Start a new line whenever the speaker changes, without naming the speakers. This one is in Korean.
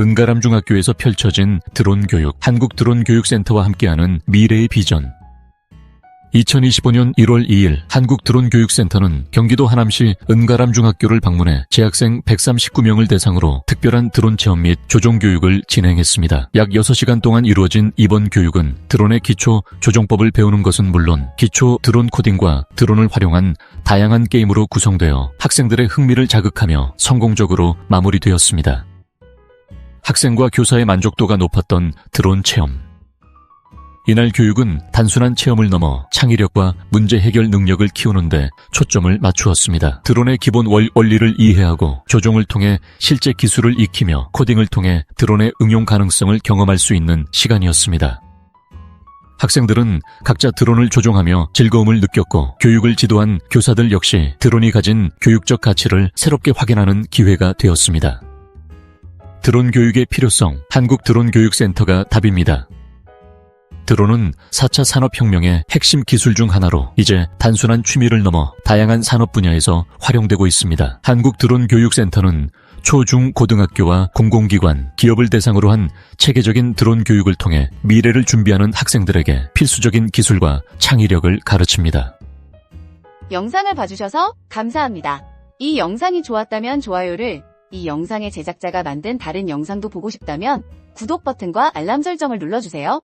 은가람 중학교에서 펼쳐진 드론 교육, 한국 드론 교육센터와 함께하는 미래의 비전. 2025년 1월 2일 한국 드론 교육센터는 경기도 하남시 은가람 중학교를 방문해 재학생 139명을 대상으로 특별한 드론 체험 및 조종 교육을 진행했습니다. 약 6시간 동안 이루어진 이번 교육은 드론의 기초 조종법을 배우는 것은 물론 기초 드론 코딩과 드론을 활용한 다양한 게임으로 구성되어 학생들의 흥미를 자극하며 성공적으로 마무리되었습니다. 학생과 교사의 만족도가 높았던 드론 체험. 이날 교육은 단순한 체험을 넘어 창의력과 문제 해결 능력을 키우는데 초점을 맞추었습니다. 드론의 기본 월- 원리를 이해하고 조종을 통해 실제 기술을 익히며 코딩을 통해 드론의 응용 가능성을 경험할 수 있는 시간이었습니다. 학생들은 각자 드론을 조종하며 즐거움을 느꼈고 교육을 지도한 교사들 역시 드론이 가진 교육적 가치를 새롭게 확인하는 기회가 되었습니다. 드론 교육의 필요성, 한국 드론 교육센터가 답입니다. 드론은 4차 산업혁명의 핵심 기술 중 하나로 이제 단순한 취미를 넘어 다양한 산업 분야에서 활용되고 있습니다. 한국 드론 교육센터는 초, 중, 고등학교와 공공기관, 기업을 대상으로 한 체계적인 드론 교육을 통해 미래를 준비하는 학생들에게 필수적인 기술과 창의력을 가르칩니다.
영상을 봐주셔서 감사합니다. 이 영상이 좋았다면 좋아요를, 이 영상의 제작자가 만든 다른 영상도 보고 싶다면 구독 버튼과 알람 설정을 눌러주세요.